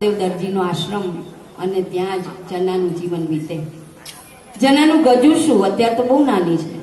દેવ દરજીનો આશ્રમ અને ત્યાં જ જનાનું જીવન વીતે. જનાનું ગજુ શું? અત્યારે તો બહુ નાની છે.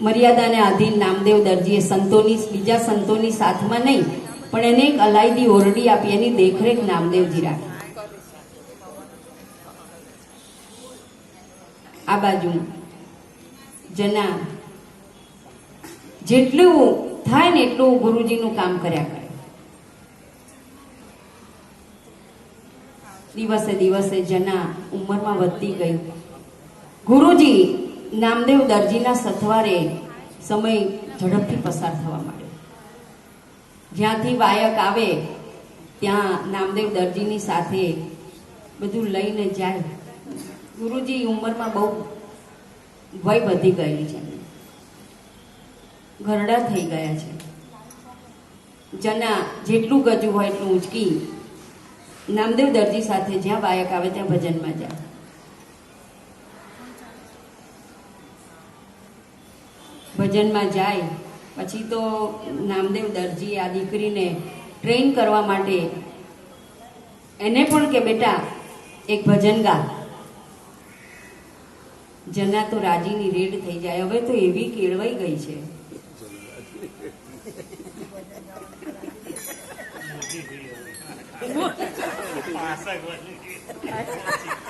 મર્યાદાને આધીન નામદેવ દરજીએ સંતોની, બીજા સંતોની સાથમાં નહીં, પણ એને એક અલાયદી ઓરડી આપી, એની દેખરેખ નામદેવજી રાખી. આ બાજુ જના જેટલું થાય ને એટલું ગુરુજીનું કામ કર્યા કરે. દિવસે દિવસે જના ઉંમરમાં વધતી ગઈ. ગુરુજી નામદેવ દરજીના સથવારે સમય ઝડપથી પસાર થવા માંડ્યો. જ્યાંથી વાયક આવે, ત્યાં નામદેવ દરજીની સાથે બધું લઈને જાય. ગુરુજી ઉંમરમાં બહુ વય વધી ગયેલી છે. ઘરડા થઈ ગયા છે. જના જેટલું ગજુ હોય એટલું ઉંચકી નામદેવ દરજી સાથે જ્યાં બાયક આવે ત્યાં ભજનમાં જાય. ભજનમાં જાય, પછી તો નામદેવ દરજી આ દીકરીને ટ્રેન કરવા માટે એને પણ કે બેટા એક ભજન ગા. જના તો રાજીની રેડ થઈ જાય. હવે તો એવી કેળવાઈ ગઈ છે. અમરીન I'm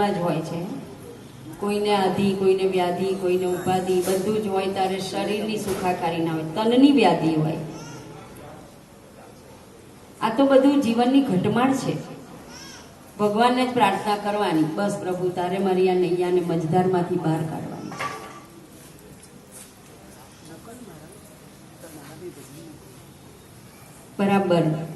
મજધારમાં જ હોય છે. કોઈને આધિ, કોઈને વ્યાધિ, કોઈને ઉપાધિ, બધું જ હોય ત્યારે શરીરની સુખાકારી ના હોય, તનની વ્યાધિ હોય. આ તો બધું જીવનની ઘટમાળ છે. ભગવાનને જ પ્રાર્થના કરવાની, બસ પ્રભુ, તારે મારી આ નૈયાને મજદારમાંથી બહાર કાઢવાની. બરાબર.